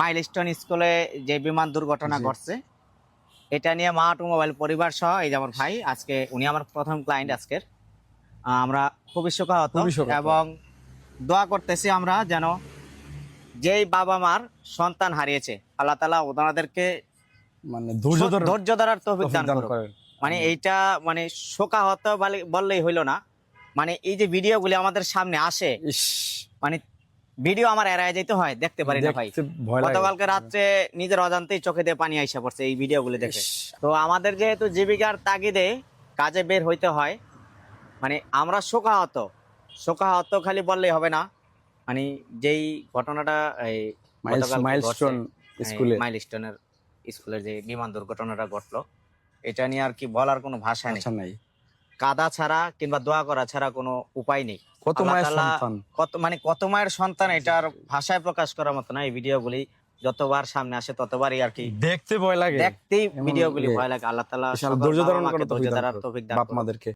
Milestone স্কুলে যে বিমান দুর্ঘটনা ঘটছে এটা নিয়ে মা অটোমোবাইল পরিবার সহ এই যে আমার ভাই আজকে উনি আমার প্রথম ক্লায়েন্ট আজকের। আমরা খুবই শোকাহত এবং দোয়া করতেছি আমরা যেন যেই বাবা মার সন্তান হারিয়েছে আল্লাহ তালা ওনাদেরকে মানে ধৈর্য ধরার তৌফিক দান করেন। মানে এইটা মানে শোকাহত বললেই হইল না। মানে এই যে ভিডিওগুলি আমাদের সামনে আসে মানে ভিডিও আমার এড়ায় যেতে হয় দেখতে পারি না ভাই। গতকালকে রাত্রে নিজের অজান্তেই চোখে দিয়ে পানি আইসা পড়ছে এই ভিডিওগুলি দেখে। তো আমাদের যেহেতু জীবিকার তাগিদে কাজে বের হইতে হয় মানে আমরা শোকাহত শোকাহত খালি বললেই হবে না। মানে যেই ঘটনাটা এই মাইলস- মাইলস্টোন স্কুলে। মাইলস্টোনের স্কুলের যে বিমান দুর্ঘটনাটা ঘটলো এটা নিয়ে আর কি বলার কোনো ভাষা নাই। কাদা ছাড়া কিংবা দোয়া করা ছাড়া কোনো উপায় নেই। কত মায়ের সন্তান? কত মানে কত মায়ের সন্তান এটার ভাষায় প্রকাশ করার মতো না এই ভিডিওগুলি যতবার সামনে আসে ততবারই আর কি দেখতে ভয় লাগে। দেখতেই ভিডিও ভিডিওগুলি ভয় লাগে। আল্লাহ তালা ধৈর্য ধারণ করে ধৈর্য ধারণ তৌফিক দান বাপ মাদেরকে।